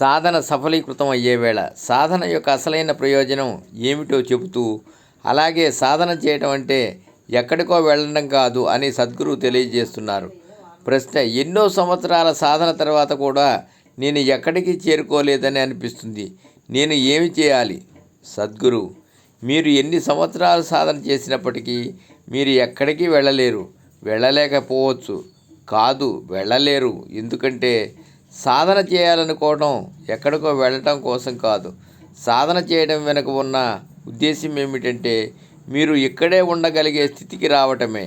సాధన సఫలీకృతం అయ్యే వేళ సాధన యొక్క అసలైన ప్రయోజనం ఏమిటో చెబుతూ అలాగే సాధన చేయటం అంటే ఎక్కడికో వెళ్ళడం కాదు అని సద్గురువు తెలియజేస్తున్నారు. ప్రశ్న ఎన్నో సంవత్సరాల సాధన తర్వాత కూడా నేను ఎక్కడికి చేరుకోలేదని అనిపిస్తుంది. నేను ఏమి చేయాలి? సద్గురు మీరు ఎన్ని సంవత్సరాలు సాధన చేసినప్పటికీ మీరు ఎక్కడికి వెళ్ళలేరు. వెళ్ళలేకపోవచ్చు. కాదు వెళ్ళలేరు. ఎందుకంటే సాధన చేయాలనుకోవడం ఎక్కడికో వెళ్ళటం కోసం కాదు. సాధన చేయడం వెనుక ఉన్న ఉద్దేశం ఏమిటంటే మీరు ఇక్కడే ఉండగలిగే స్థితికి రావటమే.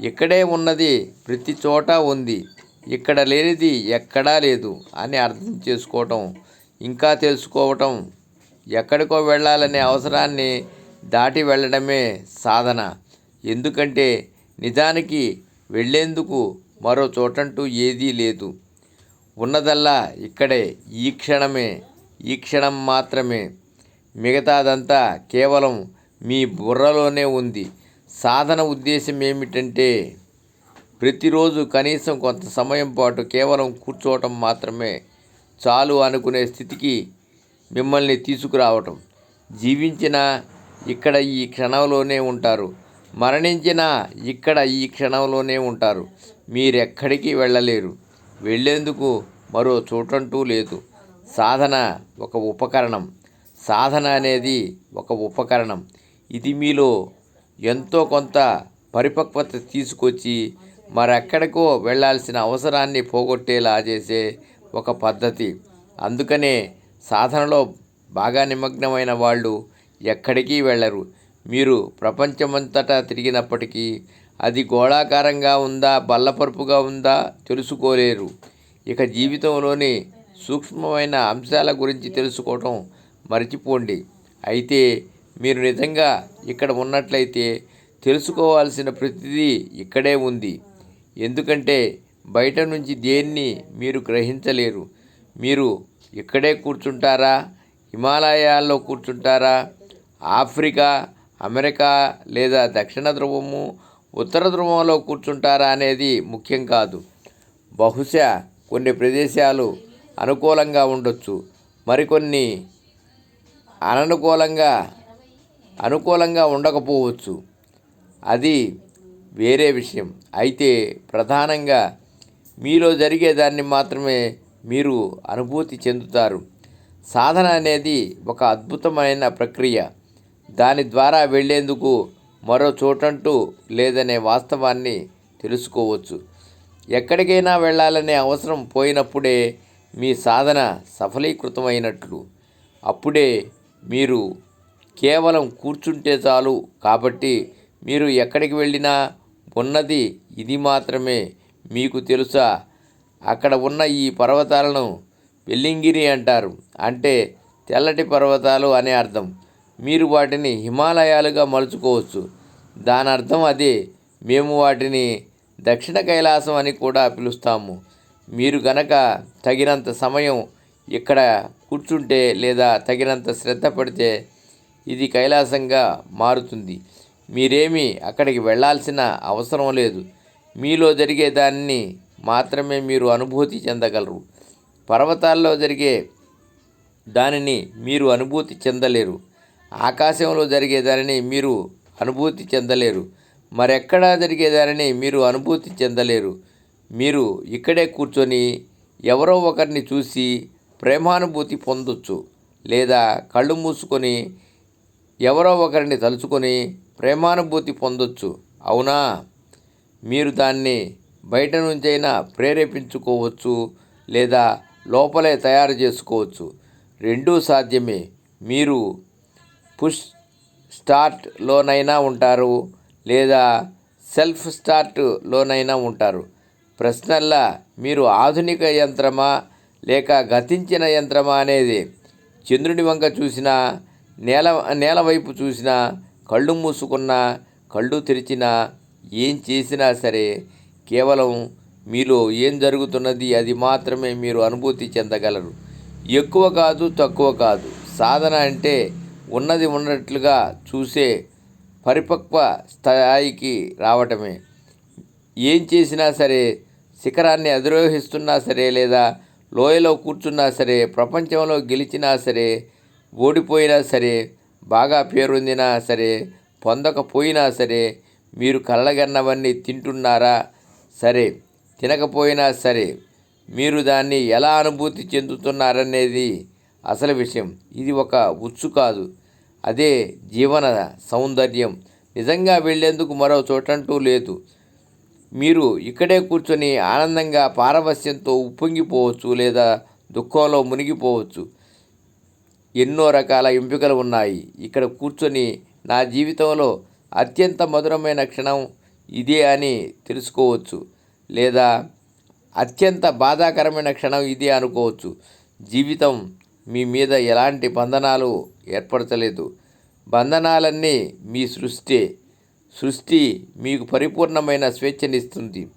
ఇక్కడే ఉన్నది ప్రతి చోట ఉంది. ఇక్కడ లేనిది ఎక్కడా లేదు అని అర్థం చేసుకోవటం ఇంకా తెలుసుకోవటం ఎక్కడికో వెళ్ళాలనే అవసరాన్ని దాటి వెళ్ళడమే సాధన. ఎందుకంటే నిజానికి వెళ్ళేందుకు మరో చోటంటూ ఏదీ లేదు. ఉన్నదల్లా ఇక్కడే ఈ క్షణమే ఈ క్షణం మాత్రమే. మిగతాదంతా కేవలం మీ బుర్రలోనే ఉంది. సాధన ఉద్దేశం ఏమిటంటే ప్రతిరోజు కనీసం కొంత సమయం పాటు కేవలం కూర్చోవటం మాత్రమే చాలు అనుకునే స్థితికి మిమ్మల్ని తీసుకురావటం. జీవించిన ఇక్కడ ఈ క్షణంలోనే ఉంటారు. మరణించిన ఇక్కడ ఈ క్షణంలోనే ఉంటారు. మీరెక్కడికి వెళ్ళలేరు. వెళ్ళేందుకు మరో చోటంటూ లేదు. సాధన ఒక ఉపకరణం. సాధన అనేది ఒక ఉపకరణం. ఇది మీలో ఎంతో కొంత పరిపక్వత తీసుకొచ్చి మరెక్కడికో వెళ్ళాల్సిన అవసరాన్ని పోగొట్టేలా చేసే ఒక పద్ధతి. అందుకనే సాధనలో బాగా నిమగ్నమైన వాళ్ళు ఎక్కడికి వెళ్ళరు. మీరు ప్రపంచమంతటా తిరిగినప్పటికీ అది గోళాకారంగా ఉందా బల్లపరుపుగా ఉందా తెలుసుకోలేరు. ఇక జీవితంలోని సూక్ష్మమైన అంశాల గురించి తెలుసుకోవటం మర్చిపోండి. అయితే మీరు నిజంగా ఇక్కడ ఉన్నట్లయితే తెలుసుకోవాల్సిన ప్రతిదీ ఇక్కడే ఉంది. ఎందుకంటే బయట నుంచి దేన్ని మీరు గ్రహించలేరు. మీరు ఇక్కడే కూర్చుంటారా? హిమాలయాల్లో కూర్చుంటారా? ఆఫ్రికా అమెరికా లేదా దక్షిణ ధ్రువము ఉత్తర ధ్రువంలో కూర్చుంటారా అనేది ముఖ్యం కాదు. బహుశా కొన్ని ప్రదేశాలు అనుకూలంగా ఉండొచ్చు. మరికొన్ని అననుకూలంగా అనుకూలంగా ఉండకపోవచ్చు. అది వేరే విషయం. అయితే ప్రధానంగా మీలో జరిగే దాన్ని మాత్రమే మీరు అనుభూతి చెందుతారు. సాధన అనేది ఒక అద్భుతమైన ప్రక్రియ. దాని ద్వారా వెళ్ళేందుకు మరో చోటంటూ లేదనే వాస్తవాన్ని తెలుసుకోవచ్చు. ఎక్కడికైనా వెళ్ళాలనే అవసరం పోయినప్పుడే మీ సాధన సఫలీకృతమైనట్లు. అప్పుడే మీరు కేవలం కూర్చుంటే చాలు కాబట్టి మీరు ఎక్కడికి వెళ్ళినా ఉన్నది ఇది మాత్రమే మీకు తెలుసా? అక్కడ ఉన్న ఈ పర్వతాలను వెల్లింగిరి అంటారు. అంటే తెల్లటి పర్వతాలు అనే అర్థం. మీరు వాటిని హిమాలయాలుగా మలుచుకోవచ్చు. దాని అర్థం అదే. మేము వాటిని దక్షిణ కైలాసం అని కూడా పిలుస్తాము. మీరు గనక తగినంత సమయం ఇక్కడ కూర్చుంటే లేదా తగినంత శ్రద్ధ పడితే ఇది కైలాసంగా మారుతుంది. మీరేమీ అక్కడికి వెళ్ళాల్సిన అవసరం లేదు. మీలో జరిగే దాన్ని మాత్రమే మీరు అనుభూతి చెందగలరు. పర్వతాల్లో జరిగే దానిని మీరు అనుభూతి చెందలేరు. ఆకాశంలో జరిగేదారని మీరు అనుభూతి చెందలేరు. మరెక్కడా జరిగేదారని మీరు అనుభూతి చెందలేరు. మీరు ఇక్కడే కూర్చొని ఎవరో ఒకరిని చూసి ప్రేమానుభూతి పొందొచ్చు లేదా కళ్ళు మూసుకొని ఎవరో ఒకరిని తలుచుకొని ప్రేమానుభూతి పొందొచ్చు. అవునా? మీరు దాన్ని బయట నుంచైనా ప్రేరేపించుకోవచ్చు లేదా లోపలే తయారు చేసుకోవచ్చు. రెండూ సాధ్యమే. మీరు పుష్ స్టార్ట్లోనైనా ఉంటారు లేదా సెల్ఫ్ స్టార్ట్లోనైనా ఉంటారు. ప్రశ్నల్లా మీరు ఆధునిక యంత్రమా లేక గతించిన యంత్రమా అనేది చంద్రుని వంక చూసినా నేల నేల వైపు చూసినా కళ్ళు మూసుకున్నా కళ్ళు తెరిచినా ఏం చేసినా సరే కేవలం మీలో ఏం జరుగుతున్నది అది మాత్రమే మీరు అనుభూతి చెందగలరు. ఎక్కువ కాదు తక్కువ కాదు. సాధన అంటే ఉన్నది ఉన్నట్లుగా చూసే పరిపక్వ స్థాయికి రావటమే. ఏం చేసినా సరే శిఖరాన్ని అధిరోహిస్తున్నా సరే లేదా లోయలో కూర్చున్నా సరే ప్రపంచంలో గెలిచినా సరే ఓడిపోయినా సరే బాగా పేరొందినా సరే పొందకపోయినా సరే మీరు కళ్ళగన్నవన్నీ తింటున్నారా? సరే. తినకపోయినా సరే మీరు దాన్ని ఎలా అనుభూతి చెందుతున్నారనేది అసలు విషయం. ఇది ఒక ఉచ్చు కాదు. అదే జీవన సౌందర్యం. నిజంగా వెళ్ళేందుకు మరో చోటంటూ లేదు. మీరు ఇక్కడే కూర్చొని ఆనందంగా పారవస్యంతో ఉప్పొంగిపోవచ్చు లేదా దుఃఖంలో మునిగిపోవచ్చు. ఎన్నో రకాల ఎంపికలు ఉన్నాయి. ఇక్కడ కూర్చొని నా జీవితంలో అత్యంత మధురమైన క్షణం ఇదే అని తెలుసుకోవచ్చు లేదా అత్యంత బాధాకరమైన క్షణం ఇదే అనుకోవచ్చు. జీవితం మీ మీద ఎలాంటి బంధనాలు ఏర్పరచలేదు. బంధనాలన్నీ మీ సృష్టి. సృష్టి మీకు పరిపూర్ణమైన స్వేచ్ఛనిస్తుంది.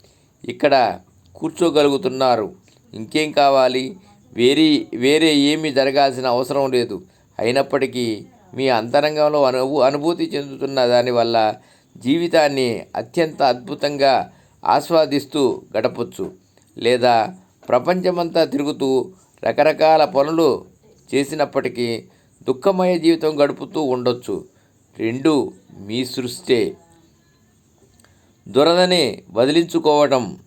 ఇక్కడ కూర్చోగలుగుతున్నారు. ఇంకేం కావాలి? వేరే వేరే ఏమీ జరగాల్సిన అవసరం లేదు. అయినప్పటికీ మీ అంతరంగంలో అనుభూ అనుభూతి చెందుతున్న దానివల్ల జీవితాన్ని అత్యంత అద్భుతంగా ఆస్వాదిస్తూ గడపచ్చు. లేదా ప్రపంచమంతా తిరుగుతూ రకరకాల పనులు చేసినప్పటికీ దుఃఖమయ జీవితం గడుపుతూ ఉండొచ్చు. రెండు మీ సృష్టే. దురదని వదిలించుకోవడం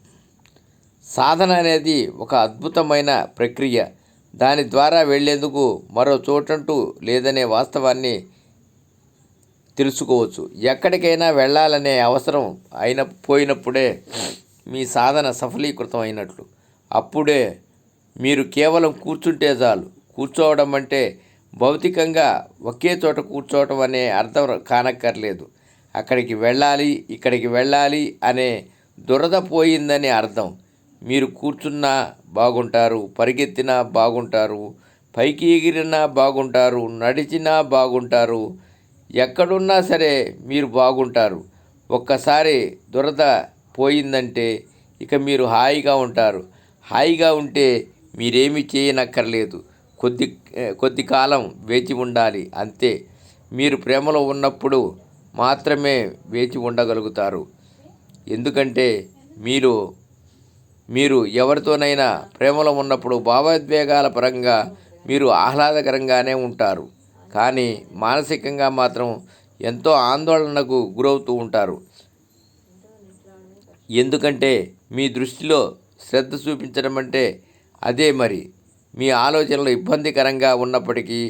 సాధన అనేది ఒక అద్భుతమైన ప్రక్రియ. దాని ద్వారా వెళ్ళేందుకు మరో చోటంటూ లేదనే వాస్తవాన్ని తెలుసుకోవచ్చు. ఎక్కడికైనా వెళ్ళాలనే అవసరం అయిన పోయినప్పుడే మీ సాధన సఫలీకృతం అయినట్లు అప్పుడే మీరు కేవలం కూర్చుంటే చాలు. కూర్చోవడం అంటే భౌతికంగా ఒకే చోట కూర్చోవటం అనే అర్థం కానక్కర్లేదు. అక్కడికి వెళ్ళాలి ఇక్కడికి వెళ్ళాలి అనే దురద పోయిందని అర్థం. మీరు కూర్చున్నా బాగుంటారు పరిగెత్తినా బాగుంటారు పైకి ఎగిరినా బాగుంటారు నడిచినా బాగుంటారు ఎక్కడున్నా సరే మీరు బాగుంటారు. ఒక్కసారి దురద పోయిందంటే ఇక మీరు హాయిగా ఉంటారు. హాయిగా ఉంటే మీరేమి చేయనక్కర్లేదు. కొద్ది కొద్ది కాలం వేచి ఉండాలి. అంతే. మీరు ప్రేమలో ఉన్నప్పుడు మాత్రమే వేచి ఉండగలుగుతారు. ఎందుకంటే మీరు మీరు ఎవరితోనైనా ప్రేమలో ఉన్నప్పుడు భావోద్వేగాల పరంగా మీరు ఆహ్లాదకరంగానే ఉంటారు. కానీ మానసికంగా మాత్రం ఎంతో ఆందోళనకు గురవుతూ ఉంటారు. ఎందుకంటే మీ దృష్టిలో శ్రద్ధ చూపించడం అంటే అదే మరి. మీ ఆలోచనలు ఇబ్బందికరంగా ఉన్నప్పటికీ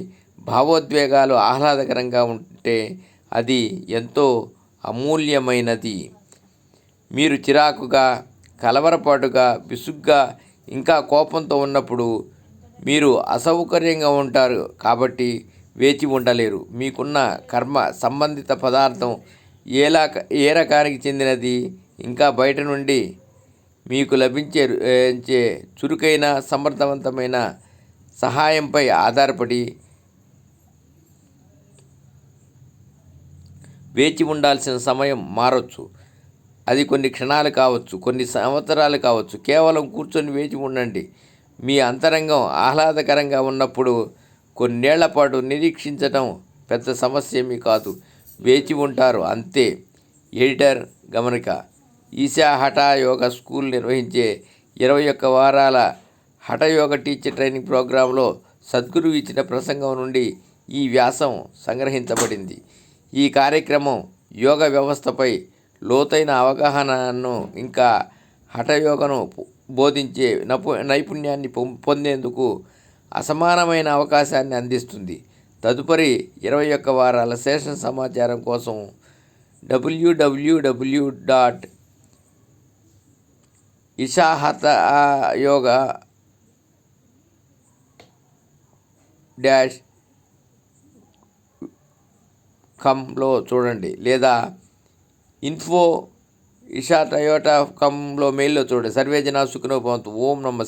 భావోద్వేగాలు ఆహ్లాదకరంగా ఉంటే అది ఎంతో అమూల్యమైనది. మీరు చిరాకుగా కలవరపాటుగా విసుగ్గా ఇంకా కోపంతో ఉన్నప్పుడు మీరు అసౌకర్యంగా ఉంటారు కాబట్టి వేచి ఉండలేరు. మీకున్న కర్మ సంబంధిత పదార్థం ఏలా ఏ రకానికి చెందినది ఇంకా బయట నుండి మీకు లభించే చురుకైన సమర్థవంతమైన సహాయంపై ఆధారపడి వేచి ఉండాల్సిన సమయం మారొచ్చు. అది కొన్ని క్షణాలు కావచ్చు కొన్ని సంవత్సరాలు కావచ్చు. కేవలం కూర్చొని వేచి ఉండండి. మీ అంతరంగం ఆహ్లాదకరంగా ఉన్నప్పుడు కొన్నేళ్ళ పాటు నిరీక్షించటం పెద్ద సమస్య ఏమీ కాదు. వేచి ఉంటారు అంతే. ఎడిటర్ గమనిక. ఈశా హఠా యోగ స్కూల్ నిర్వహించే ఇరవై ఒక్క వారాల హఠయోగ టీచర్ ట్రైనింగ్ ప్రోగ్రాంలో సద్గురు ఇచ్చిన ప్రసంగం నుండి ఈ వ్యాసం సంగ్రహించబడింది. ఈ కార్యక్రమం యోగ వ్యవస్థపై లోతైన అవగాహనను ఇంకా హఠయోగను బోధించే నపు నైపుణ్యాన్ని పొందేందుకు అసమానమైన అవకాశాన్ని అందిస్తుంది. తదుపరి ఇరవై ఒక్క వారాల సెషన్ సమాచారం కోసం డబ్ల్యూడబ్ల్యూడబ్ల్యూ డాట్ ఇషాహత యోగ డాష్ కమ్లో చూడండి. లేదా ఇన్ఫో ఇషా టయోటా కమ్లో మెయిల్లో చూడండి. సర్వేజనా జనా ఓం నమ